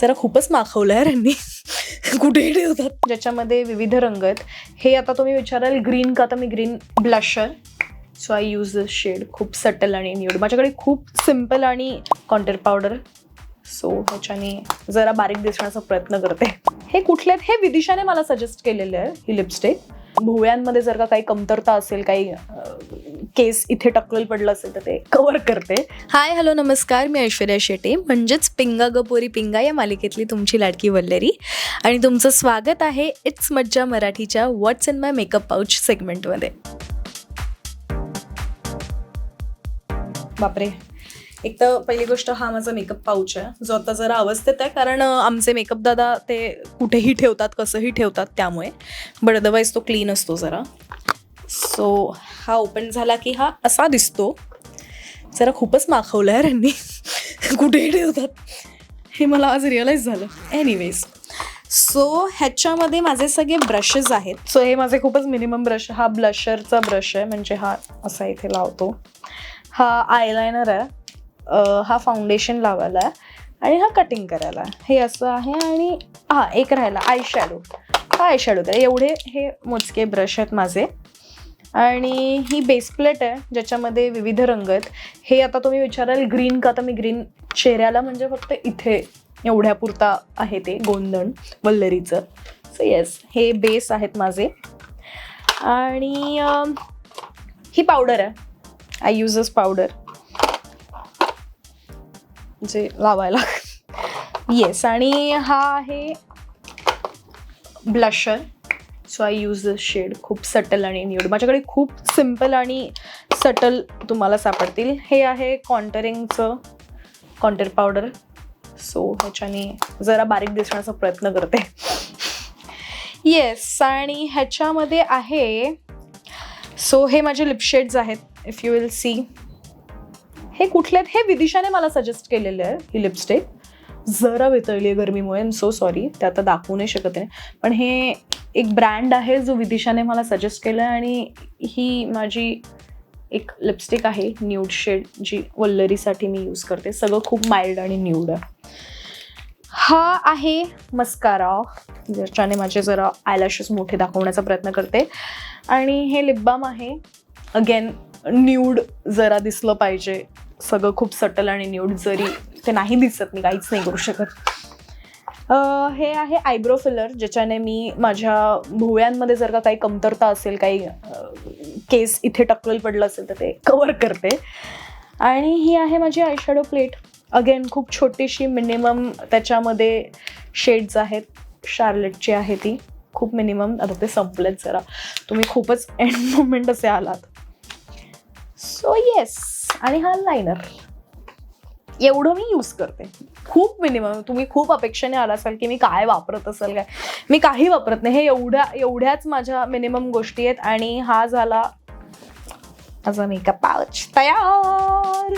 जरा खूपच माखवलं आहे यांनी कुठेही ठेवतात. ज्याच्यामध्ये विविध रंग आहेत. हे आता तुम्ही विचाराल ग्रीन का? तर मी green blusher so I use this shade खूप सटल आणि न्यूड माझ्याकडे खूप सिंपल आणि कॉन्टर पावडर सो त्याच्याने जरा बारीक दिसण्याचा प्रयत्न करते. हे कुठले आहेत? हे विदिशाने मला सजेस्ट केलेले आहे ही लिपस्टिक भुवयांमध्ये जर का काही कमतरता असेल काही केस इथे टक्कल पडलं असेल तर ते कव्हर करते. हाय हॅलो नमस्कार. मी ऐश्वर्या शेटे. म्हणजेच पिंगा गपोरी पिंगा या मालिकेतली तुमची लाडकी वल्लरी. आणि तुमचं स्वागत आहे इट्स मज्जा मराठीच्या what's in my makeup pouch सेगमेंटमध्ये बापरे. एक तर पहिली गोष्ट हा माझा मेकअप पाऊच आहे. जो आता जरा अवस्थेत आहे कारण आमचे मेकअप दादा ते कुठेही ठेवतात कसंही ठेवतात त्यामुळे. बट अदरवाईज तो क्लीन असतो जरा. सो हा ओपन झाला की हा असा दिसतो. जरा खूपच माखवलं आहे यांनी कुठेही ठेवतात हे मला आज रिअलाईज झालं. एनिवेज सो ह्याच्यामध्ये माझे सगळे ब्रशेस आहेत. सो हे माझे खूपच मिनिमम ब्रश हा ब्लशरचा ब्रश आहे. म्हणजे हा असा इथे लावतो. हा आयलायनर आहे. हा फाउंडेशन लावायला आहे. आणि हा कटिंग करायला आहे. हे असं आहे आणि हा एक राहिला आय शॅडो हा आय शॅडो तर एवढे हे मोजके ब्रश आहेत माझे. आणि ही बेस प्लेट आहे ज्याच्यामध्ये विविध रंग आहेत. हे आता तुम्ही विचाराल ग्रीन का? तर मी ग्रीन चेहऱ्याला म्हणजे फक्त इथे एवढ्यापुरता आहे ते गोंधण वल्लरीचं. सो येस हे बेस आहेत माझे. आणि ही पावडर आहे. आय यूज पावडर जे लावायला. येस आणि हा आहे blusher so I use this shade खूप सटल आणि न्यूड माझ्याकडे खूप सिंपल आणि सटल तुम्हाला सापडतील. हे आहे कॉन्टरिंगचं कॉन्टर पावडर सो ह्याच्याने जरा बारीक दिसण्याचा प्रयत्न करते. येस आणि ह्याच्यामध्ये आहे सो हे माझे लिपशेड्स आहेत इफ यू विल सी हे कुठले आहेत? हे विदिशाने मला सजेस्ट केलेले आहे ही लिपस्टिक जरा वितळली आहे गरमीमुळे एम सो सॉरी ते आता दाखवू नाही शकत आहे. पण हे एक ब्रँड आहे जो विदिशाने मला सजेस्ट केलं आहे आणि ही माझी एक लिपस्टिक आहे न्यूड शेड जी वल्लरीसाठी मी यूज करते. सगळं खूप माइल्ड आणि न्यूड आहे. हा आहे मस्कारा ज्याच्याने माझे जरा आयलॅशेस मोठे दाखवण्याचा प्रयत्न करते. आणि हे लिपबाम आहे. अगेन न्यूड जरा दिसलं पाहिजे. सगळं खूप सटल आणि न्यूड जरी ते नाही दिसत मी काहीच नाही करू शकत. हे आहे आयब्रो फिलर ज्याच्याने मी माझ्या भुव्यांमध्ये जर का काही कमतरता असेल काही केस इथे टक्कल पडलं असेल तर ते कवर करते. आणि ही आहे माझी आयशॅडो प्लेट अगेन खूप छोटीशी मिनिमम त्याच्यामध्ये शेड्स आहेत. शार्लेटची आहे ती. खूप मिनिमम आता ते संपलेत जरा. तुम्ही खूपच एंड मोमेंट असे आलात. सो येस आणि हा लायनर एवढं मी यूज करते. खूप मिनिमम तुम्ही खूप अपेक्षेने आला असाल की मी काय वापरत असेल काय? मी काही वापरत नाही. हे एवढ्या एवढ्याच माझ्या मिनिमम गोष्टी आहेत आणि हा झाला माझा मेकअप पाच तयार!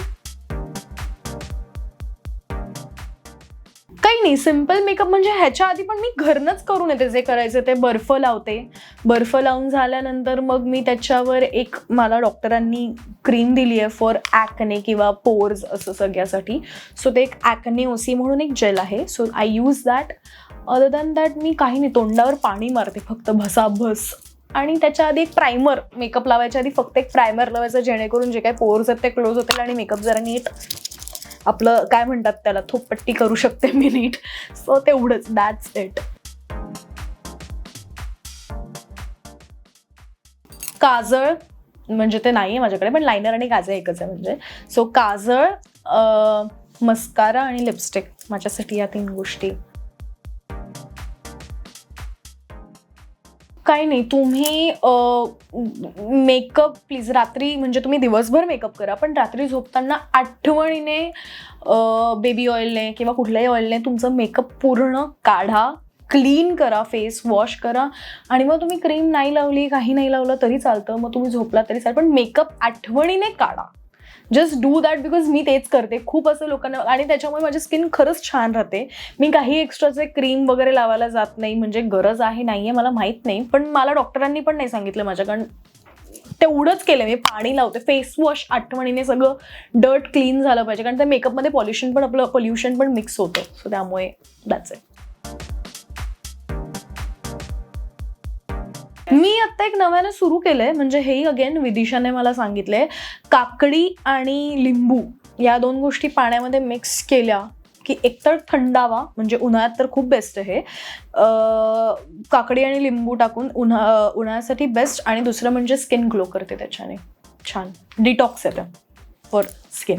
काही नाही. सिंपल मेकअप म्हणजे ह्याच्या आधी पण मी घरनंच करून येते जे करायचं ते. बर्फ लावते. बर्फ लावून झाल्यानंतर मग मी त्याच्यावर एक मला डॉक्टरांनी क्रीम दिली आहे फॉर ॲकने किंवा पोर्स असं सगळ्यासाठी. सो ते एक ॲकने ओसी म्हणून एक जेल आहे. So I use that other than that मी काही नाही. तोंडावर पाणी मारते फक्त भसाभस. आणि त्याच्या आधी एक प्रायमर मेकअप लावायच्या आधी फक्त एक प्रायमर लावायचं जेणेकरून जे काही पोर्स आहेत ते क्लोज होतील आणि मेकअप जरा नीट आपलं काय म्हणतात त्याला थोपट्टी करू शकते मी नीट. सो तेवढंच दॅट्स इट काजळ म्हणजे ते नाही आहे माझ्याकडे पण लायनर आणि काजळ एकच आहे म्हणजे. सो काजळ मस्कारा आणि लिपस्टिक माझ्यासाठी या तीन गोष्टी. काही नाही. तुम्ही मेकअप प्लीज रात्री म्हणजे तुम्ही दिवसभर मेकअप करा पण रात्री झोपताना आठवणीने बेबी ऑइलने किंवा कुठल्याही ऑइलने तुमचं मेकअप पूर्ण काढा क्लीन करा फेस वॉश करा आणि मग तुम्ही क्रीम नाही लावली काही नाही लावलं तरी चालतं मग तुम्ही झोपला तरी चालेल पण मेकअप आठवणीने काढा. जस्ट डू दॅट बिकॉज मी तेच करते. खूप असं लोकांना आणि त्याच्यामुळे माझी स्किन खरंच छान राहते. मी काही एक्स्ट्राचे क्रीम वगैरे लावायला जात नाही म्हणजे गरज आहे नाही आहे मला माहीत नाही. पण मला डॉक्टरांनी पण नाही सांगितलं माझ्याकडं तेवढंच केलं मी पाणी लावते. फेस वॉश आठवणीने सगळं डर्ट क्लीन झालं पाहिजे. कारण त्या मेकअपमध्ये पॉल्युशन पण आपलं पोल्युशन पण मिक्स होतं. सो त्यामुळे दॅट्स इट मी आत्ता एक नव्यानं सुरू केलंय म्हणजे हेही अगेन विदिशाने मला सांगितलंय. काकडी आणि लिंबू या दोन गोष्टी पाण्यामध्ये मिक्स केल्या की एकतर थंडावा म्हणजे उन्हाळ्यात तर खूप बेस्ट आहे काकडी आणि लिंबू टाकून उन्हा उन्हाळ्यासाठी बेस्ट आणि दुसरं म्हणजे स्किन ग्लो करते त्याच्याने. छान. डिटॉक्स येतं फॉर स्किन